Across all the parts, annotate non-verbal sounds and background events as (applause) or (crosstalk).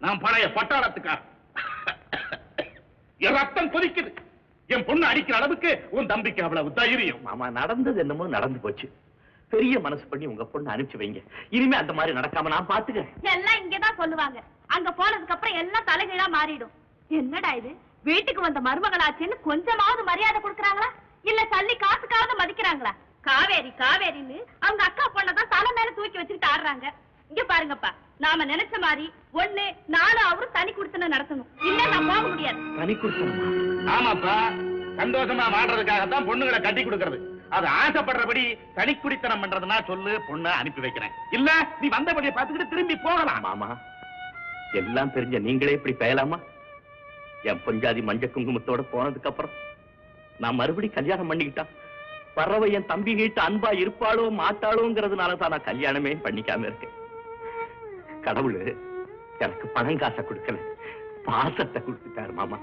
நான் பழைய பட்டாளத்துக்கார் என் ரத்தம் கொதிக்குது. என் பொண்ணு அடிக்கிற அளவுக்கு உன் தம்பிக்கு அவ்வளவு தைரியம். மாமா நடந்தது என்னமோ நடந்து போச்சு. பெரிய மனசு பண்ணி உங்க பொண்ணு அனுப்பிச்சு வைங்க. இனிமே அந்த மாதிரி நடக்காம நான் பாத்துக்கிறேன். எல்லாம் இங்கதான் சொல்லுவாங்க. அங்க போனதுக்கு அப்புறம் எல்லாம் தலைகீழா மாறிடும். என்னடா இது? வீட்டுக்கு வந்த மருமகளாச்சுன்னு கொஞ்சமாவது மரியாதை கொடுக்கறாங்களா? இல்ல சல்லி காசுக்காவது மதிக்கிறாங்களா? காவேரி காவேரின்னு அவங்க அக்கா பொண்ணதான் தலை மேல தூக்கி வச்சுக்கிட்டு ஆடுறாங்க. இங்க பாருங்கப்பா. நாம நினைச்ச மாதிரி ஒண்ணு நாலு அவரும் தனி கொடுத்துன்னு நடத்தணும். இல்ல நான் போக முடியாது. தனி கொடுத்தணுமா ஆமாப்பா. சந்தோஷமா வாழ்றதுக்காகத்தான் பொண்ணுங்களை கட்டி கொடுக்கறது. அது ஆசைப்படுறபடி தனிக்குடித்தனம் பண்றதுனா சொல்லு பொண்ணை அனுப்பி வைக்கிறேன். இல்ல நீ வந்தபடியை பார்த்துக்கிட்டு திரும்பி போகலாம். மாமா எல்லாம் தெரிஞ்ச நீங்களே இப்படி பெயலாமா? என் பொஞ்சாதி மஞ்ச குங்குமத்தோட போனதுக்கு அப்புறம் நான் மறுபடி கல்யாணம் பண்ணிக்கிட்டா பறவை என் தம்பி கிட்ட அன்பா இருப்பாளோ மாட்டாளோங்கிறதுனால தான் நான் கல்யாணமே பண்ணிக்காம இருக்கேன். கடவுள் எனக்கு பணம் காசை கொடுக்கல. பாசத்தை கொடுத்துட்டாரு மாமா.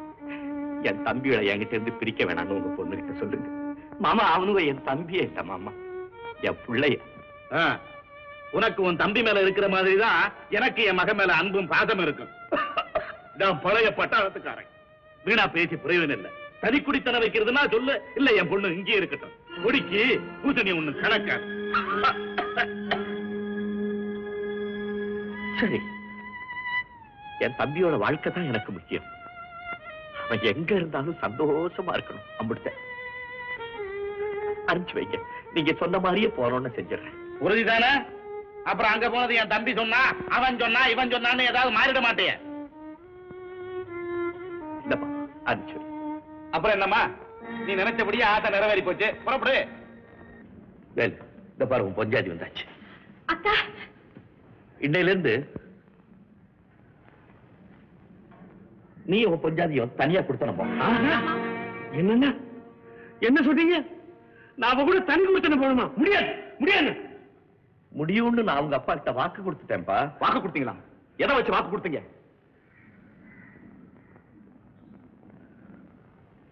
என் தம்பிகளை என்கிட்ட இருந்து பிரிக்க வேணாம்னு உங்க பொண்ணுகிட்ட சொல்லுங்க. மாமா அவனுங்க என் தம்பியே இல்ல மாமா. என் பிள்ளைய. உனக்கு உன் தம்பி மேல இருக்கிற மாதிரி தான் எனக்கு என் மகன் மேல அன்பும் பாசம் இருக்கும். நான் பழைய பட்டாளத்துக்காரன். வீணா பேசி புரியவன் இல்ல. தனி குடித்தனம் வைக்கிறதுனா சொல்லு. இல்ல என் பொண்ணு இங்கே இருக்கட்டும். முடிக்கு பூசணி ஒண்ணு கணக்காது சரி என் தம்பியோட வாழ்க்கை தான் எனக்கு முக்கியம். அவன் எங்க இருந்தாலும் சந்தோஷமா இருக்கணும் அம்பிடுத்த அனுப்பிச்சு வைங்க. நீங்க சொன்ன மாதிரியே போறோம்னு செஞ்சிடறேன். உறுதிதானே? அப்புறம் அங்க போனது என் தம்பி சொன்னா அவன் சொன்னா இவன் சொன்னான்னு ஏதாவது மாறிட மாட்டேன் அனுப்பிச்சு. அப்புறம் என்னம்மா? நீ நினைச்சபடியே ஆசை நிறைவேறி போச்சு. புறப்படு. வேலு இந்த பாரு உன் பொஞ்சாதி வந்தாச்சு. அக்கா இன்னையில இருந்து நீ உன் பொஞ்சாதியும் தனியா கொடுத்தனப்பா என்னங்க? என்ன சொல்றீங்க? நாம கூட தனி கொடுத்தன போகணுமா? முடியாது முடியாது. முடியும்னு நான் அவங்க அப்பா கிட்ட வாக்கு கொடுத்துட்டேன்ப்பா. வாக்கு கொடுத்தீங்களா? எதை வச்சு வாக்கு கொடுத்தீங்க?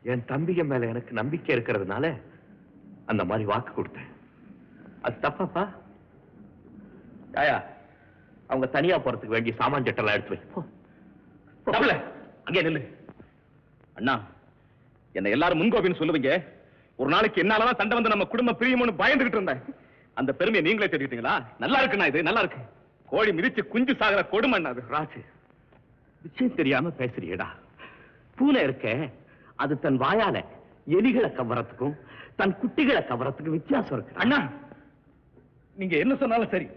என் தம்பிக மேல எனக்கு நம்பிக்கை இருக்கிறதுனால அந்த மாதிரி வாக்கு கொடுத்தேன். அது தப்பாப்பா? ஆயா அவங்க தனியா போறதுக்கு வேண்டிய சாமான் சட்டெல்லாம் எடுத்து வை. அங்கே நில்லு. அண்ணா என்ன எல்லாரும் முன்கோபின்னு சொல்லுவீங்க. ஒரு நாளைக்கு என்னாலதான் சண்டை வந்து நம்ம குடும்ப பிரியமும்னு பயந்துகிட்டு இருந்தேன். அந்த பெருமையை நீங்களே தெரிவிட்டீங்களா நல்லா இருக்குண்ணா இது நல்லா இருக்கு. கோழி மிதிச்சு குஞ்சு சாகுகிற கொடுமை அண்ணா அது. ராஜு விஷயம் தெரியாம பேசுறியடா. பூனை இருக்க அது தன் வாயால எலிகளை கவரத்துக்கும் தன் குட்டிகளை கவரத்துக்கும் வித்தியாசம் இருக்கு. அண்ணா நீங்க என்ன சொன்னாலும் சரி.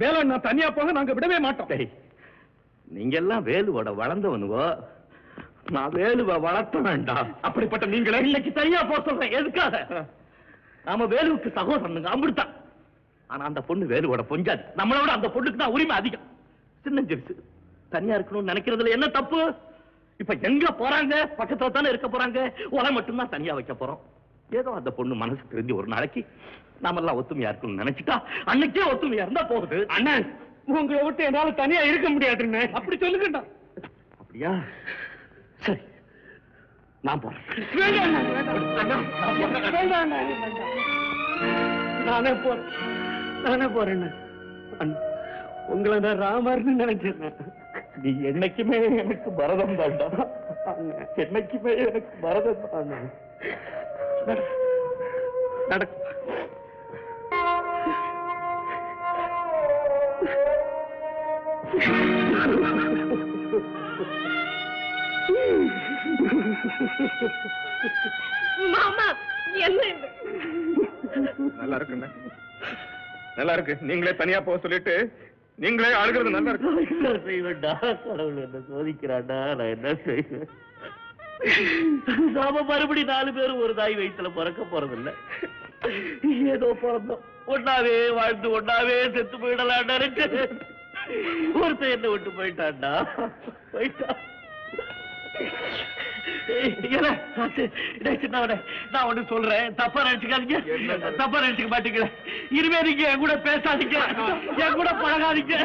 வேளாண் நான் தனியா போக நாங்க விடவே மாட்டோம். நீங்க எல்லாம் வேலுவோட வளர்ந்தவனுவோ நான் வேலுவை வளர்த்த வேண்டாம். அப்படிப்பட்ட நீங்களே இன்னைக்கு தனியா போக சொல்றேன். எதுக்காக? நாம வேலுவுக்கு சகோதரனுங்க அம்பிடுத்தான் ஆனா அந்த பொண்ணு வேலுவோட பொஞ்சாது. நம்மளோட அந்த பொண்ணுக்கு தான் உரிமை அதிகம். சின்னஞ்சிருச்சு தனியா இருக்கணும்னு நினைக்கிறதுல என்ன தப்பு? இப்ப எங்க போறாங்க? பக்கத்துல தானே இருக்க போறாங்க. உலை மட்டும்தான் தனியா வைக்க போறோம். ஏதோ அந்த பொண்ணு மனசு தெரிஞ்சு ஒரு நாளைக்கு நாமெல்லாம் ஒத்துமையா இருக்கணும்னு நினைச்சிட்டா அன்னைக்கே ஒத்துமையா இருந்தா போகுது. அண்ணன் உங்களை விட்டு என்னால தனியா இருக்க முடியாதுன்னு அப்படி சொல்லுங்கண்ணா. அப்படியா? சரி நான் போறேன். நானே போறேன். நானே போறேன். உங்களை நான் ராமர்னு நினைச்சிருந்தேன். நீ என்னைக்குமே எனக்கு பரதம் தாண்டா. என்னைக்குமே எனக்கு பரதம் தாண்டா. நடக்கும் மாமா என்ன இது? நல்லா இருக்குண்ணா நல்லா இருக்கு. நீங்களே தனியா போக சொல்லிட்டு நீங்களே அழுகிறது நல்லா இருக்கு. என்ன செய்வேன்டா கடவுள் என்ன சோதிக்கிறான்டா நான் என்ன செய்வேன்? (laughs) நாம மறுபடி நாலு பேரும் ஒரு தாய் வயித்துல பிறக்க போறதில்ல. ஏதோ பிறந்தோம். ஒன்னாவே வாழ்ந்து ஒன்னாவே செத்து போயிடலாம் நினைச்சு ஒருத்தன் என்ன விட்டு போயிட்டான்டா போயிட்டான் நான் ஒண்ணு சொல்றேன். தப்பா நினைச்சுக்காதீங்க. தப்பா நினைச்சுக்க மாட்டீங்களே. இனிமே நீங்க என் கூட பேசாதீங்க. என் கூட பழகாதீங்க.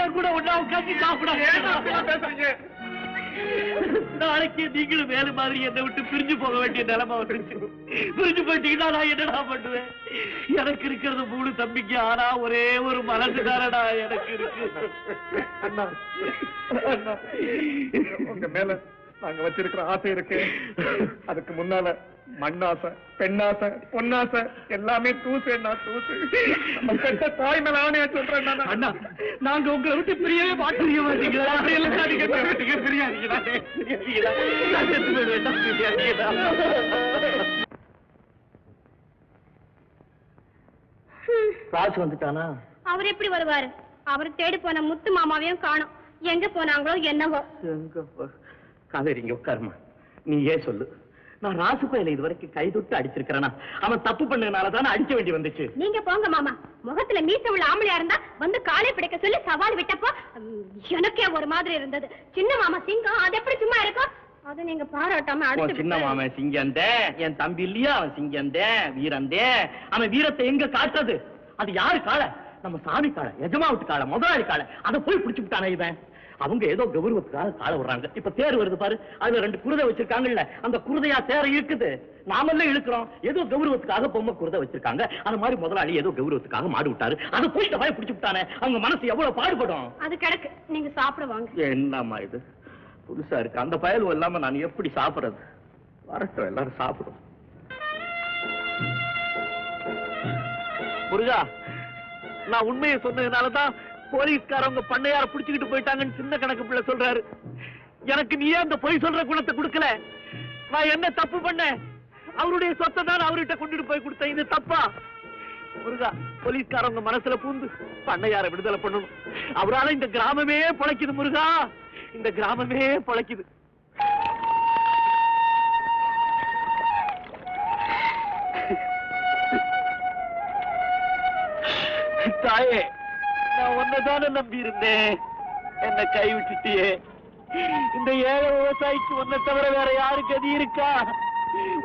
என் கூட ஒண்ணா உட்காந்து சாப்பிடாதீங்க. நாளைக்கு நீங்களும் வேலை மாதிரி என்னை விட்டு பிரிஞ்சு போக வேண்டிய நிலைமை வந்துருச்சு. பிரிஞ்சு போயிட்டீங்கன்னா நான் என்னடா பண்ணுவேன்? எனக்கு இருக்கிறது மூணு தம்பிக்கு ஆனா ஒரே ஒரு மனசு எனக்கு இருக்கு. அண்ணா அண்ணா. உங்க மேல நாங்க வச்சிருக்கிற ஆசை இருக்கு. அதுக்கு முன்னால மண்ணாசை பெண்ணாசை பொன்னாசை எல்லாமே தூசு என்ன தூசு. நம்ம பெற்ற தாய் மேல ஆணையா சொல்றேன் அண்ணா. நாங்க உங்களை விட்டு பிரியவே மாட்டீங்க மாட்டீங்களா? ராஜு வந்துட்டானா? அவர் எப்படி வருவாரு? அவர் தேடி போன முத்து மாமாவையும் காணோம். எங்க போனாங்களோ என்னவோ. எங்க போ- காவேரி இங்க உட்காருமா? நீ ஏன் சொல்லு. நான் ராசு கோயில இது வரைக்கும் கை தொட்டு அடிச்சிருக்கிறேனா? அவன் தப்பு பண்ணதுனால தானே அடிக்க வேண்டி வந்துச்சு. நீங்க போங்க மாமா. முகத்துல மீச உள்ள ஆம்பளையா இருந்தா வந்து காலை பிடிக்க சொல்லி சவால் விட்டப்போ எனக்கே ஒரு மாதிரி இருந்தது. சின்ன மாமா சிங்கம் அது எப்படி சும்மா இருக்கும்? அது நீங்க பாராட்டாம அடுத்து சின்ன மாமன் சிங்கந்தே என் தம்பி இல்லையா அவன் சிங்கந்தே வீரந்தே? அவன் வீரத்தை எங்க காட்டுறது? அது யாரு காளை நம்ம சாமி காளை எஜமா விட்டு காளை முதலாளி காளை அதை போய் பிடிச்சு விட்டானே இவன். அவங்க ஏதோ கௌரவத்துக்காக காளை விடுறாங்க. இப்ப தேர் வருது பாரு. அதுல ரெண்டு குருதை வச்சிருக்காங்கல்ல. அந்த குருதையா தேரை இழுக்குது. நாமெல்லாம் இழுக்கிறோம். ஏதோ கௌரவத்துக்காக பொம்மை குருதை வச்சிருக்காங்க. அது மாதிரி முதலாளி ஏதோ கௌரவத்துக்காக மாடு விட்டாரு. அதை போய் இந்த மாதிரி பிடிச்சு விட்டானே. அவங்க மனசு எவ்வளவு பாடுபடும்? அது கிடக்கு. நீங்க சாப்பிட வாங்க. என்னம்மா இது? புதுசா இருக்கு. அந்த பயலும் இல்லாம நான் எப்படி சாப்பிடுறது? வரட்டும் எல்லாரும் சாப்பிடும். முருகா நான் உண்மையை சொன்னதுனாலதான் போலீஸ்காரவங்க பண்ணையார புடிச்சுக்கிட்டு போயிட்டாங்கன்னு சின்ன கணக்கு பிள்ளை சொல்றாரு. எனக்கு நீ ஏன் அந்த பொய் சொல்ற குணத்தை கொடுக்கல. நான் என்ன தப்பு பண்ண அவருடைய சொத்தை தான் அவர்கிட்ட கொண்டுட்டு போய் கொடுத்தேன். இது தப்பா? முருகா போலீஸ்காரவங்க மனசுல பூந்து பண்ணையார விடுதலை பண்ணணும். அவரால இந்த கிராமமே பொழைக்குது முருகா. இந்த கிராமமே பொழைக்குது. தாயே நான் உன்னதானே நம்பி இருந்தேன் என்ன கை விட்டுட்டியே இந்த ஏழை விவசாயிக்கு உன்னை தவிர வேற யாரு கதி இருக்கா?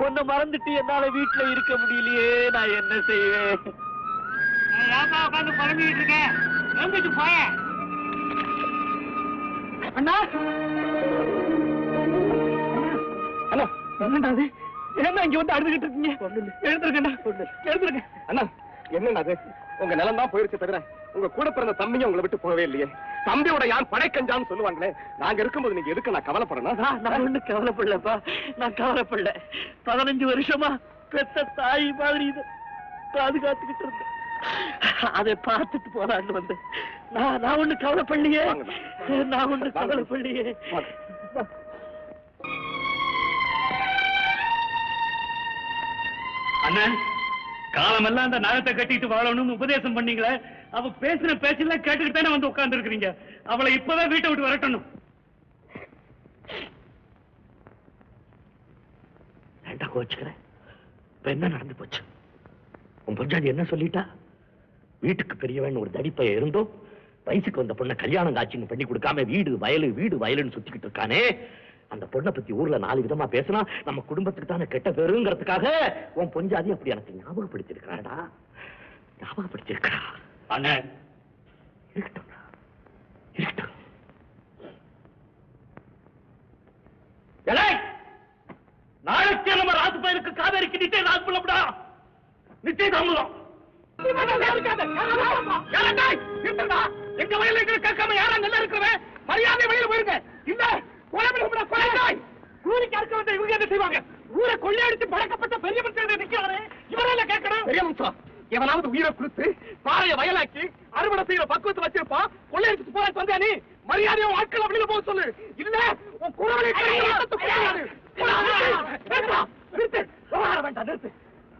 உன்னை மறந்துட்டு என்னால வீட்டுல இருக்க முடியலையே நான் என்ன செய்வேன்? ஏப்பா உட்காந்து குழம்பிட்டு இருக்கேன் எழுந்துட்டு போய அண்ணா! அண்ணா! என்னடா அது? என்ன இங்க வந்து அழுதுகிட்டு இருக்கீங்க? எழுந்திருக்கேன்டா எழுந்திருக்க அண்ணா என்னண்ணா அது? உங்க நிலம் தான் போயிருச்சு தவிர உங்க கூட பிறந்த தம்பிங்க உங்களை விட்டு போகவே இல்லையே. தம்பியோட யான் படைக்கஞ்சான்னு சொல்லுவாங்களே நாங்க இருக்கும்போது நீங்க எதுக்கு நான் கவலைப்படணும் நான் நான் ஒண்ணும் கவலைப்படலப்பா. நான் கவலைப்படல. பதினஞ்சு வருஷமா பெத்த தாய் மாதிரி இது. பாதுகாத்துக்கிட்டு இருந்தேன். அதை பார்த்துட்டு போலான்னு வந்தேன். நான் நான் ஒண்ணு கவலைப்படலையே. நான் ஒண்ணு கவலைப்படலையே. அண்ணன் காலமெல்லாம் அந்த நகத்தை கட்டிட்டு வாழணும்னு உபதேசம் பண்ணீங்களே? அவ பேசின பேச்செல்லாம் கேட்டுக்கிட்டு தானே வந்து உட்கார்ந்து இருக்கிறீங்க அவளை இப்பதான் வீட்டை விட்டு வரட்டணும். ஏன்டா கோச்சுக்கிறேன். இப்ப என்ன நடந்து போச்சு? உன் பொஞ்சாதி என்ன சொல்லிட்டா? வீட்டுக்கு பெரியவன் ஒரு தடிப்பைய இருந்தோம் வயசுக்கு வந்த பொண்ணை கல்யாணம் காட்சின்னு பண்ணி கொடுக்காம வீடு வயலு வீடு வயலுன்னு சுத்திக்கிட்டு இருக்கானே. அந்த பொண்ணை பத்தி ஊர்ல நாலு விதமா பேசினா நம்ம குடும்பத்துக்கு தானே கெட்ட பேருங்கிறதுக்காக உன் பொஞ்சாதி அப்படி எனக்கு ஞாபகப்படுத்திருக்கிறாடா ஞாபகப்படுத்திருக்கிறா இருக்கட்டும்டா இருக்கட்டும். ஏலே, நாளைக்கே நம்ம ராசு பயிருக்கு காவேரிக்கு நிச்சயம் ராசு பண்ணப்படா நிச்சயம் தாமதம் எங்க வயல இருக்கிற கேட்காம யாரா நல்லா இருக்கிறவன் மரியாதை வழியில போயிருங்க. இல்ல கொலை கொலை கூலிக்கு அறுக்க வந்த இவங்க என்ன செய்வாங்க? ஊரை கொள்ளையடித்து பழக்கப்பட்ட பெரிய மனுஷன் நிக்கிறாரு. இவரால கேட்கணும்? பெரிய மனுஷன்? எவனாவது உயிரை கொடுத்து பாறைய வயலாக்கி அறுவடை செய்யற பக்குவத்தை வச்சிருப்பான் கொள்ளையடிச்சு போறாச்சு வந்தா நீ? மரியாதையை ஆட்கள் வெளியில போக சொல்லு. இல்ல உன் குறவனை நிறுத்து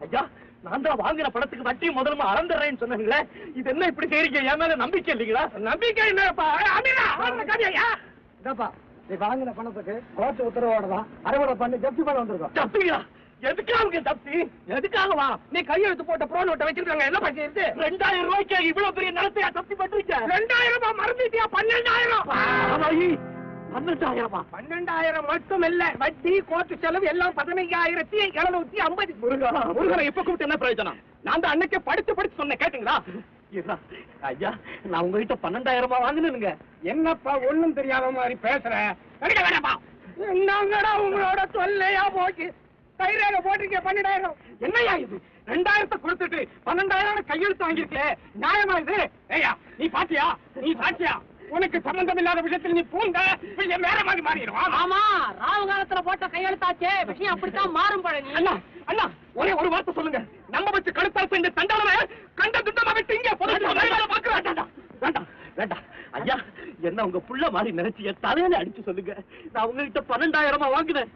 ஐயா நான் தான் வாங்குற பணத்துக்கு வட்டி முதல்ல அளந்துடுறேன்னு சொன்னீங்களே இது என்ன இப்படி செய்றீங்க? என் மேல நம்பிக்கை இல்லைங்களா? நம்பிக்கை கதையா இதாப்பா நீ வாங்கின பணத்துக்கு கோர்ட்டு உத்தரவோட தான் அறுவடை பண்ணி ஜப்தி பண்ண வந்திருக்கோம். தப்பிங்களா எதுக்காக தப்பி? எதுக்காக வா நீ கையெழுத்து போட்ட ப்ரோ நோட்டை வச்சிருக்காங்க. என்ன பண்ணிருக்கு ரெண்டாயிரம் ரூபாய்க்கு இவ்வளவு பெரிய நிலத்தையா தப்பி பண்றீங்க? ரெண்டாயிரம் ரூபாய் மறந்துட்டியா? பன்னெண்டாயிரம்? பன்னெண்டாயிரமா? பன்னெண்டாயிரம் மட்டும் இல்ல வட்டி கோர்ட்டு செலவு எல்லாம் பதினைஞ்சாயிரத்தி எழுநூத்தி ஐம்பது. முருகா முருகனை இப்ப கூப்பிட்டு என்ன பிரயோஜனம்? நான் தான் அன்னைக்கு படிச்சு படிச்சு சொன்னேன் கேட்டீங்களா. ஐயா நான் உங்ககிட்ட பன்னெண்டாயிரமா வாங்கினுங்க என்னப்பா ஒண்ணும் தெரியாத மாதிரி பேசுற? எடுக்க வேணாப்பா. என்னங்கடா உங்களோட தொல்லையா போச்சு? கைரேகை போட்டிருக்க பன்னெண்டாயிரம் என்னையா இது? ரெண்டாயிரத்தை கொடுத்துட்டு பன்னெண்டாயிரம் கையெழுத்து வாங்கியிருக்கே நியாயமா இது? ஏய்யா நீ பாத்தியா? நீ சாட்சியா உனக்கு சம்பந்தம் இல்லாத விஷயத்துல நீ பூந்த விஷயம் வேற மாதிரி மாறிடும். ஆமா. ராவு காலத்துல போட்ட கையெழுத்தாச்சே. விஷயம் அப்படித்தான் மாறும் பழனி. அண்ணா அண்ணா ஒரே ஒரு வார்த்தை சொல்லுங்க. நம்ம வச்சு கழுத்தாச்சு இந்த தண்டாளமே கண்ட துண்டமா விட்டு இங்கே வேண்டாம் வேண்டாம் வேண்டாம். ஐயா என்ன உங்க புள்ள மாதிரி நினைச்சு என் தலையில அடிச்சு சொல்லுங்க நான் உங்ககிட்ட பன்னெண்டாயிரமா வாங்கினேன்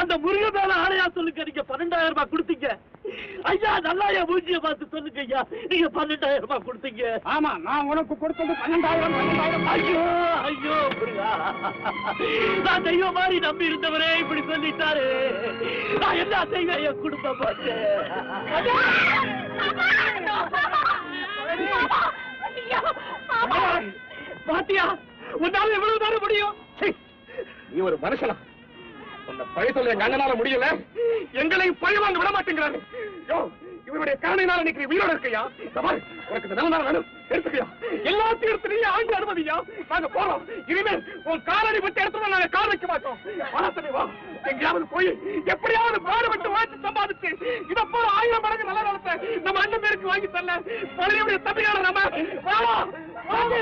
அந்த முருக மேல ஆளையா சொல்லுங்க நீங்க பன்னெண்டாயிரம் ரூபாய் கொடுத்தீங்க ஐயா நல்லா என் மூஞ்சிய பார்த்து சொல்லுங்க ஐயா நீங்க பன்னெண்டாயிரம் ரூபாய் கொடுத்தீங்க ஆமா நான் உனக்கு கொடுத்தது பன்னெண்டாயிரம் பன்னெண்டாயிரம் ஐயோ ஐயோ முருகா நான் தெய்வம் மாதிரி நம்பி இருந்தவரே இப்படி சொல்லிட்டாரு நான் என்ன செய்வேன் என் குடும்பம் பார்த்து பாத்தியா உன்னால எவ்வளவு தான முடியும்? நீ ஒரு மனுஷனா. உன்னை பழி சொல்ல எங்க அண்ணனால முடியல. எங்களை பழி வாங்க விட மாட்டேங்கிறாரு. யோ இவருடைய கருணையினால இன்னைக்கு நீ இருக்கையா? சவால் உனக்கு இந்த நிலம வேணும். எடுத்துக்கையா. எல்லாத்தையும் எடுத்து நீ ஆண்டு அனுமதியா? நாங்க போறோம். இனிமேல் உன் காலடி விட்டு எடுத்து நாங்க கால் வைக்க மாட்டோம் வளர்த்தனை வா. எங்கேயாவது போய் எப்படியாவது பாடுபட்டு வாய்ச்சி சம்பாதிச்சு இத போல ஆயிரம் மடங்கு நல்ல நிலத்தை நம்ம அண்ணன் பேருக்கு வாங்கி தரல. பழைய தம்பியான நம்ம. வாடா வாங்க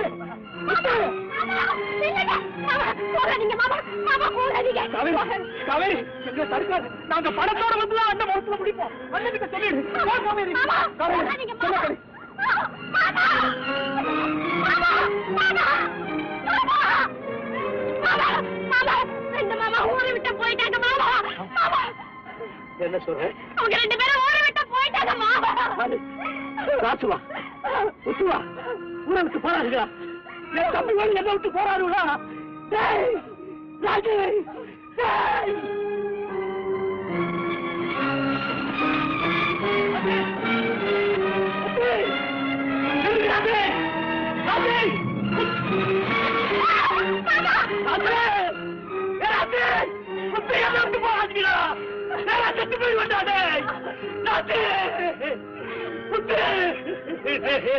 காவேரி காவேரி எங்களை தடுக்காது. நாங்க படத்தோட வந்து அண்ணன் மரத்துல முடிப்போம். அண்ணன் கிட்ட சொல்லிடு காவேரி சொல்ல காவேரி ரெண்டு மாமா ஊரை விட்டு போயிட்டாங்க மாமா. மாமா. என்ன சொல்ற? அவங்க ரெண்டு பேரும் ஊரை விட்டு போயிட்டாங்க மாமா. ராசுவா உத்துவா ஊரை விட்டு போறாருங்களா என் தம்பி வேலை என்ன விட்டு போறாருங்களா டேய் ராஜு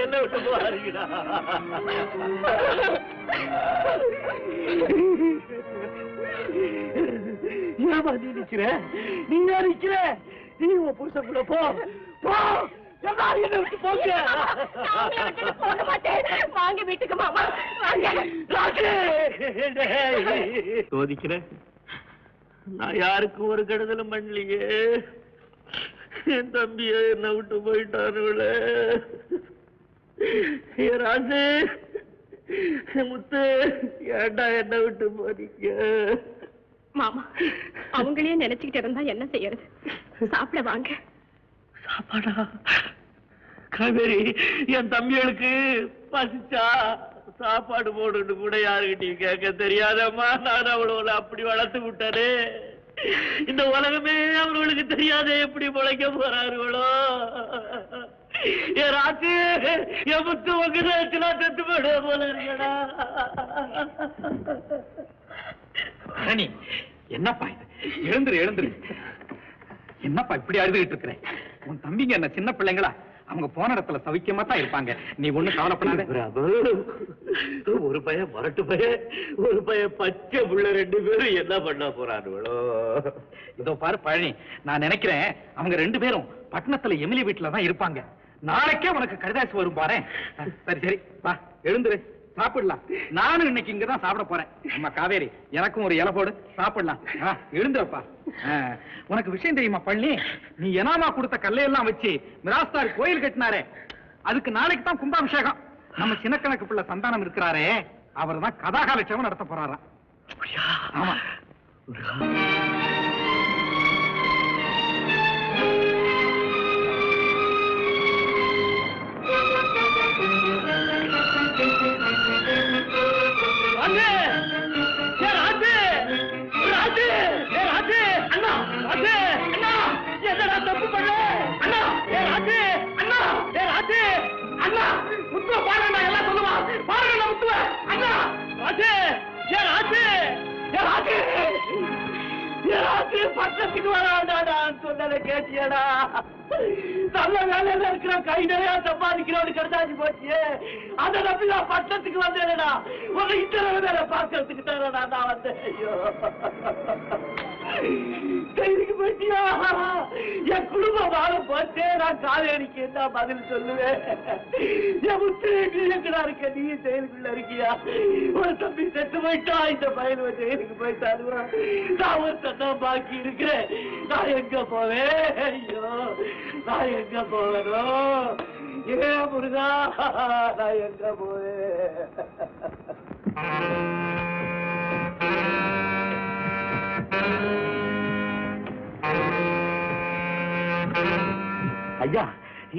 என்ன விட்டு போறாருங்களா ஏமா நீ நிக்கிற? நீ ஏன் நிக்கிற? நீ உன் புருஷன் கூட போ. போ எல்லாரும் என்ன விட்டு போங்க? சாமியை விட்டுட்டு போக மாட்டேன். வாங்க வீட்டுக்கு மாமா. வாங்க! சோதிக்கிறேன். நான் யாருக்கும் ஒரு கெடுதலும் பண்ணலையே. என் தம்பிய என்ன விட்டு போயிட்டானுங்களே ஏ முத்து ஏண்டா என்ன விட்டு போறீங்க? மாமா அவங்களையே நினைச்சுக்கிட்டு இருந்தா என்ன செய்யறது? சாப்பிட வாங்க. சாப்பாடா? காவேரி என் தம்பிகளுக்கு பசிச்சா சாப்பாடு போடுன்னு கூட யாருக்கிட்டையும் கேட்க தெரியாதம்மா. நான் அவளோட அப்படி வளர்த்து விட்டானே. இந்த உலகமே அவர்களுக்கு தெரியாத எப்படி முளைக்க போறார்களோ? என் ராத்து என் முத்து உங்க நேரத்துல செத்து போயிட போல இருக்கடா. என்னப்பா இது? எழுந்துரு எழுந்துரு. என்னப்பா இப்படி அழுதுகிட்டு இருக்கிறேன் உன் தம்பிங்க என்ன சின்ன பிள்ளைங்களா? அவங்க போன இடத்துல சவிக்கமா தான் இருப்பாங்க. நீ ஒண்ணும் கவலைப்படாத. ஒரு பையன் மரட்டு பையன் ஒரு பையன் பச்சை புள்ள ரெண்டு பேரும் என்ன பண்ண போறானுங்களோ இதோ பாரு பழனி நான் நினைக்கிறேன் அவங்க ரெண்டு பேரும் பட்டணத்துல எமிலி வீட்டுல தான் இருப்பாங்க. நாளைக்கே உனக்கு கடிதாசி வரும் பாரு சரி சரி வா எழுந்துரு சாப்பிடலாம். நானும் இன்னைக்கு இங்க தான் சாப்பிட போறேன். அம்மா காவேரி எனக்கும் ஒரு இலை போடு சாப்பிடலாம். ஆ, உனக்கு விஷயம் தெரியுமா பழனி? நீ எனாமா கொடுத்த கல்லையெல்லாம் வச்சு மிராஸ்தார் கோயில் கட்டினாரே. அதுக்கு நாளைக்கு தான் கும்பாபிஷேகம். நம்ம சின்னக்கணக்கு பிள்ளை சந்தானம் இருக்கிறாரே அவர் தான் கதாகாலட்சேபம் நடத்த போறாராம். ஆமா. ஏ ராஜு, பக்கத்துக்கு வராண்டாடா சொன்னதை கேட்டியடா. நல்ல வேலையில இருக்கிற கை நிறைய சம்பாதிக்கிறவனுக்கு கிடைச்சா போச்சு. அதை நம்பி நான் பட்டத்துக்கு வந்தேனடா. உங்க இத்தனை வேலை பார்க்கறதுக்கு தானே நான் வந்தேன். ஐயோ. கைதுக்கு போயிட்டியா என் குடும்பம் வாழ போச்சே நான் காவேரிக்கு என்ன பதில் சொல்லுவேன்? என் முத்து நீ எங்கடா இருக்க நீ செயலுக்குள்ள இருக்கியா? ஒரு தம்பி செத்து போயிட்டா இந்த பையன் போய் போயிட்டாரு நான் ஒரு தட்டம் பாக்கி இருக்கிறேன். நான் எங்க போவேன்? ஐயோ நான் எங்க போவேனோ? ஏ முருகா நான் எங்க போவேன்?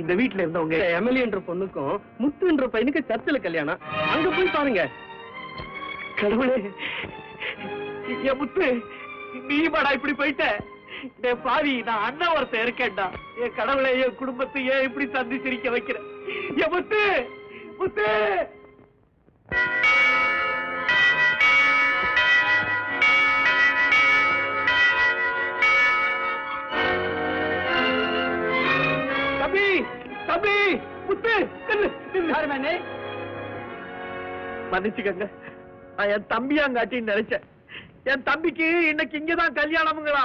இந்த வீட்டுல இருந்தவங்க எம்எல்ஏ என்ற பொண்ணுக்கும் முத்து என்ற பையனுக்கு சர்ச்சில் கல்யாணம். அங்க போய் பாருங்க. கடவுளே என் முத்து நீ மாடா இப்படி போயிட்ட. பாவி நான் அண்ணன் ஒருத்தன் இருக்கேன்டா. என் கடவுளை என் குடும்பத்தை ஏன் இப்படி சந்தி சிரிக்க வைக்கிறேன். என் முத்து முத்து! தம்பி முத்து நில்லு. மன்னிச்சுக்கங்க. நான் என் தம்பியாங்காட்டின்னு நினைச்சேன். என் தம்பிக்கு இன்னைக்கு இங்கதான் கல்யாணம்ங்களா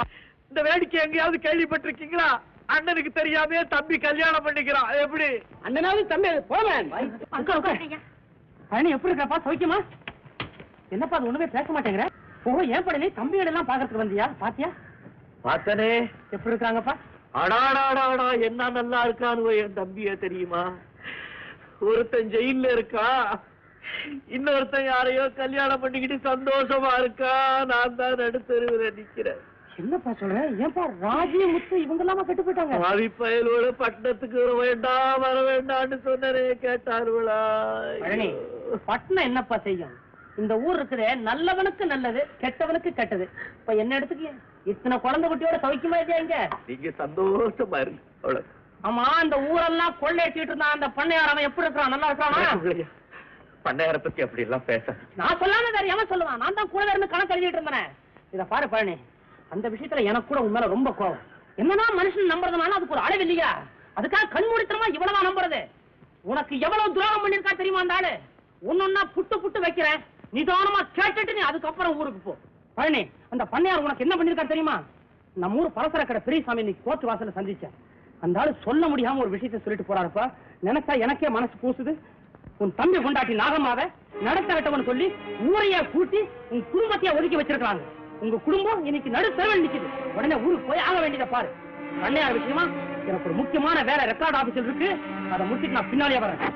இந்த வேடிக்கை எங்கேயாவது கேள்விப்பட்டிருக்கீங்களா? அண்ணனுக்கு தெரியாம தம்பி கல்யாணம் பண்ணிக்கிறான் எப்படி? அண்ணனாவது தம்பி போவேன். பழனி எப்படி இருக்கப்பா? சௌக்கியமா? என்னப்பா அது ஒண்ணுமே பேச மாட்டேங்கிற? ஓ ஏன் பழனி தம்பிகள் எல்லாம் பாக்குறதுக்கு வந்தியா? பாத்தியா? பார்த்தனே. எப்படி இருக்காங்கப்பா அடாடாடாடா என்ன நல்லா இருக்கானு என் தம்பிய தெரியுமா? ஒருத்தன் ஜெயில்ல இருக்கா? இன்னொருத்தன் யாரையோ கல்யாணம் பண்ணிக்கிட்டு சந்தோஷமா இருக்கா? நான் தான் நடுத்தருவில நிக்கிறேன். என்னப்பா சொல்ற? ஏன்பா ராஜி முத்து இவங்க எல்லாமா கெட்டு போயிட்டாங்க? பாவி பயலோட பட்டணத்துக்கு வர வேண்டாம் வர வேண்டாம்னு சொன்னனே கேட்டாருவளா பட்டணம் என்னப்பா செய்யும்? இந்த ஊர் இருக்குதே நல்லவனுக்கு நல்லது கெட்டவனுக்கு கெட்டது. இப்ப என்ன எடுத்துக்க இத்தனை குழந்தை குட்டியோட சௌக்கியமா இருக்கியா நீங்க சந்தோஷமா அவ்வளவு ஆமா அந்த ஊரெல்லாம் கொள்ளையடிச்சிட்டு இருந்தான். அந்த பண்ணையார் அவன் எப்படி இருக்கான் நல்லா இருக்கானா? பண்ணையார பத்தி அப்படி எல்லாம் பேச நான் சொல்லாம வேற எவன் சொல்லுவான்? நான் தான் கூட இருந்து கணக்கு எழுதிட்டு இருந்தேன். இத பாரு பழனி அந்த விஷயத்துல எனக்கு கூட உன் மேல ரொம்ப கோவம். என்னன்னா மனுஷன் நம்புறதுனால அதுக்கு ஒரு அளவு இல்லையா? அதுக்காக கண்மூடித்தனமா இவ்வளவா நம்புறது? உனக்கு எவ்வளவு துரோகம் பண்ணிருக்கா தெரியுமா அந்த ஆளு? ஒன்னொன்னா புட்டு புட்டு வைக்கிறேன். நிதானமா கேட்டுட்டு நீ அதுக்கப்புறம் ஊருக்கு போ. பழனி அந்த பண்ணையார் உனக்கு என்ன பண்ணிருக்காரு தெரியுமா? நம்ம ஊர் பலசர கடை பெரியசாமி இன்னைக்கு கோர்ட் வாசல சந்திச்சேன் அந்த ஆளு சொல்ல முடியாம ஒரு விஷயத்த சொல்லிட்டு போறாருப்பா. நினைச்சா எனக்கே மனசு பூசுது. உன் தம்பி கொண்டாட்டி நாகமாவ நடத்தவன் சொல்லி ஊரைய கூட்டி உன் குடும்பத்தையே ஒதுக்கி வச்சிருக்காங்க உங்க குடும்பம் இன்னைக்கு நடு நிக்குது. உடனே ஊருக்கு போய் ஆக வேண்டியதை பாரு. பண்ணையார் விஷயமா எனக்கு ஒரு முக்கியமான வேலை ரெக்கார்ட் ஆபீஸில் இருக்கு. அதை முடிச்சுட்டு நான் பின்னாலே வரேன்.